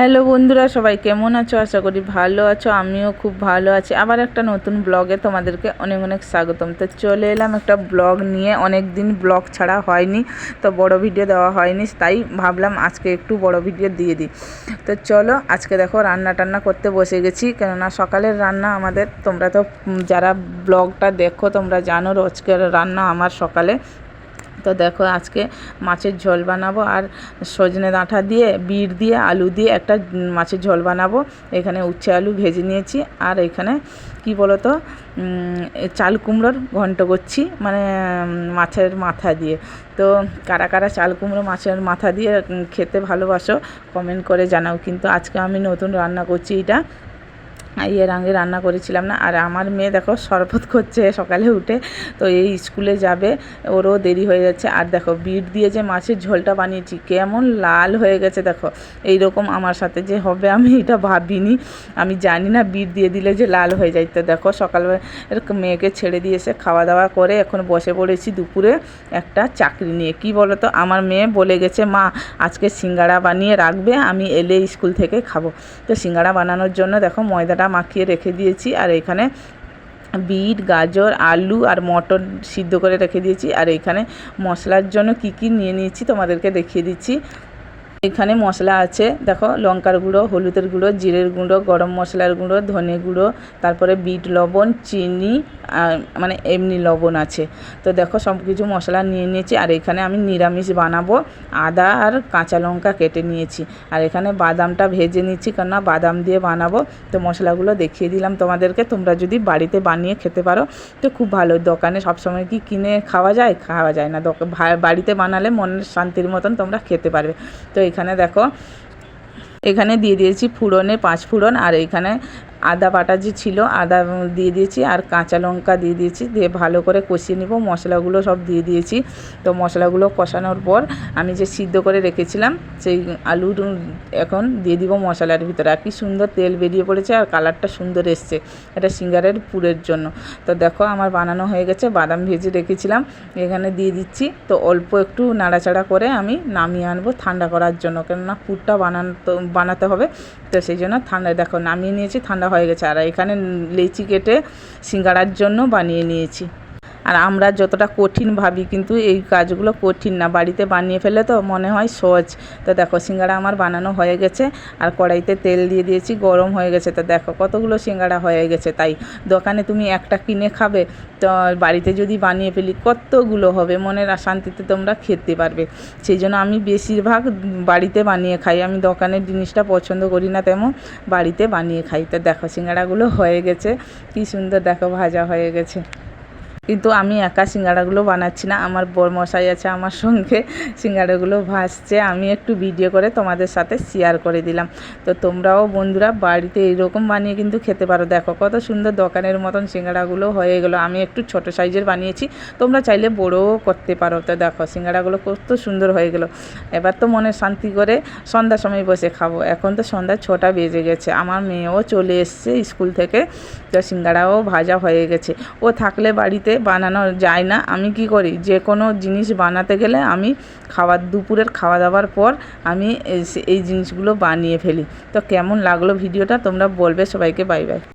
Hello বন্ধুরা, সবাই কেমন আছো? আশা করি ভালো আছো, আমিও খুব ভালো আছি। আবার একটা নতুন ব্লগে তোমাদেরকে অনেক অনেক স্বাগতম। তো চলে এলাম একটা ব্লগ নিয়ে। অনেক দিন ব্লগ ছাড়া হয়নি, তো বড় ভিডিও দেওয়া হয়নি, তাই ভাবলাম আজকে একটু বড় ভিডিও দিয়ে দিই। তো চলো, আজকে দেখো রান্না টান্না করতে বসে গেছি। কেননা সকালের রান্না আমাদের, তোমরা তো যারা ব্লগটা দেখো, তোমরা জানো রোজকের রান্না আমার সকালে। তো দেখো আজকে মাছের ঝোল বানাবো আর সজনে ডাঁটা দিয়ে, বিট দিয়ে, আলু দিয়ে একটা মাছের ঝোল বানাবো। এখানে উচ্ছে আলু ভেজে নিয়েছি আর এখানে কি বলো তো চাল কুমড়োর ঘন্ট করছি মানে মাছের মাথা দিয়ে। তো কারা কারা চাল কুমড়ো মাছের মাথা দিয়ে খেতে ভালোবাসো কমেন্ট করে জানাও। কিন্তু আজকে আমি নতুন রান্না করছি এটা। এর আগে রান্না করেছিলাম না। আর আমার মেয়ে দেখো শরবত করছে সকালে উঠে, তো এই স্কুলে যাবে, ওরও দেরি হয়ে যাচ্ছে। আর দেখো বিট দিয়ে যে মাছের ঝোলটা বানিয়েছি, কেমন লাল হয়ে গেছে দেখো। এই রকম আমার সাথে যে হবে আমি এটা ভাবিনি। আমি জানি না বিট দিয়ে দিলে যে লাল হয়ে যায়। তো দেখো সকালবেলা মেয়েকে ছেড়ে দিয়ে এসে খাওয়া দাওয়া করে এখন বসে পড়েছি দুপুরে একটা চাকরি নিয়ে। কি বলো তো আমার মেয়ে বলে গেছে, মা, আজকে সিঙ্গাড়া বানিয়ে রাখবে, আমি এলে স্কুল থেকে খাব। তো সিঙ্গাড়া বানানোর জন্য দেখো ময়দাটা মাখিয়ে রেখে দিয়েছি আর এখানে বিট, গাজর, আলু আর মটর সিদ্ধ করে রেখে দিয়েছি। আর এখানে মশলার জন্য কি কি নিয়ে নিয়েছি তোমাদেরকে দেখিয়ে দিচ্ছি। এখানে মশলা আছে। দেখো, লঙ্কার গুঁড়ো, হলুদের গুঁড়ো, জিরের গুঁড়ো, গরম মশলার গুঁড়ো, ধনে গুঁড়ো, তারপরে বিট লবণ, চিনি মানে এমনি লবণ আছে। তো দেখো সব কিছু মশলা নিয়ে নিয়েছি। আর এখানে আমি নিরামিষ বানাবো। আদা আর কাঁচা লঙ্কা কেটে নিয়েছি। আর এখানে বাদামটা ভেজে নিচ্ছি, কেননা বাদাম দিয়ে বানাবো। তো মশলাগুলো দেখিয়ে দিলাম তোমাদেরকে। তোমরা যদি বাড়িতে বানিয়ে খেতে পারো, তো খুব ভালো। দোকানে সবসময় কি কিনে খাওয়া যায়? খাওয়া যায় না। বাড়িতে বানালে মনের শান্তির মতন তোমরা খেতে পারবে। তো এখানে দেখো এখানে দিয়ে দিয়েছি ফুড়নে পাঁচ ফুড়ন আর এখানে আদা বাটা যে ছিল, আদা দিয়ে দিয়েছি আর কাঁচা লঙ্কা দিয়ে দিয়েছি, দিয়ে ভালো করে কষিয়ে নেব। মশলাগুলো সব দিয়ে দিয়েছি। তো মশলাগুলো কষানোর পর আমি যে সিদ্ধ করে রেখেছিলাম, সেই আলুর এখন দিয়ে দিব মশলার ভিতরে। আর কি সুন্দর তেল বেরিয়ে পড়েছে আর কালারটা সুন্দর এসছে। এটা সিঙ্গারের পুরের জন্য। তো দেখো আমার বানানো হয়ে গেছে, বাদাম ভেজে রেখেছিলাম। এখানে দিয়ে দিচ্ছি। তো অল্প একটু নাড়াচাড়া করে আমি নামিয়ে আনব ঠান্ডা করার জন্য। কেননা পুরটা বানাতে বানাতে হবে। তো সেই জন্য ঠান্ডা, দেখো নামিয়ে নিয়েছি, ঠান্ডা হয়ে গেছে। আর এখানে লেচি কেটে সিঙ্গাড়ার জন্য বানিয়ে নিয়েছি। আর আমরা যতটা কঠিন ভাবি কিন্তু এই কাজগুলো কঠিন না। বাড়িতে বানিয়ে ফেলে তো মনে হয় সহজ। তো দেখো সিঙ্গাড়া আমার বানানো হয়ে গেছে আর কড়াইতে তেল দিয়ে দিয়েছি, গরম হয়ে গেছে। তো দেখো, কতগুলো সিঙ্গাড়া হয়ে গেছে তাই। দোকানে তুমি একটা কিনে খাবে, তো বাড়িতে যদি বানিয়ে ফেলি কতগুলো হবে? মনের শান্তিতে তোমরা খেতে পারবে। সেই জন্য আমি বেশিরভাগ বাড়িতে বানিয়ে খাই। আমি দোকানের জিনিসটা পছন্দ করি না তেমন, বাড়িতে বানিয়ে খাই। তো দেখো সিঙ্গাড়াগুলো হয়ে গেছে। কী সুন্দর দেখো, ভাজা হয়ে গেছে। কিন্তু আমি একা সিঙ্গাড়াগুলো বানাচ্ছি না, আমার বরমশাই আছে আমার সঙ্গে সিঙ্গাড়াগুলো ভাসছে আমি একটু ভিডিও করে তোমাদের সাথে শেয়ার করে দিলাম। তো তোমরাও বন্ধুরা বাড়িতে এইরকম বানিয়ে কিন্তু খেতে পারো। দেখো কত সুন্দর দোকানের মতন সিঙ্গাড়াগুলো হয়ে গেলো। আমি একটু ছোট সাইজের বানিয়েছি, তোমরা চাইলে বড়ও করতে পারো। তো দেখো সিঙ্গাড়াগুলো কত সুন্দর হয়ে গেলো। এবার তো মনে শান্তি করে সন্ধ্যার সময় বসে খাব। এখন তো সন্ধ্যা ছটা বেজে গেছে, আমার মেয়েও চলে এসছে স্কুল থেকে, তো সিঙ্গাড়াও ভাজা হয়ে গেছে। ও থাকলে বাড়িতে বানানো যায় না। আমি কি করি? যে কোনো জিনিস বানাতে গেলে আমি খাওয়ার দুপুরের খাওয়া দাওয়ার পর আমি এই- এই জিনিসগুলো বানিয়ে ফেলি। তো কেমন লাগল ভিডিওটা তোমরা বলবে সবাইকে। Bye bye.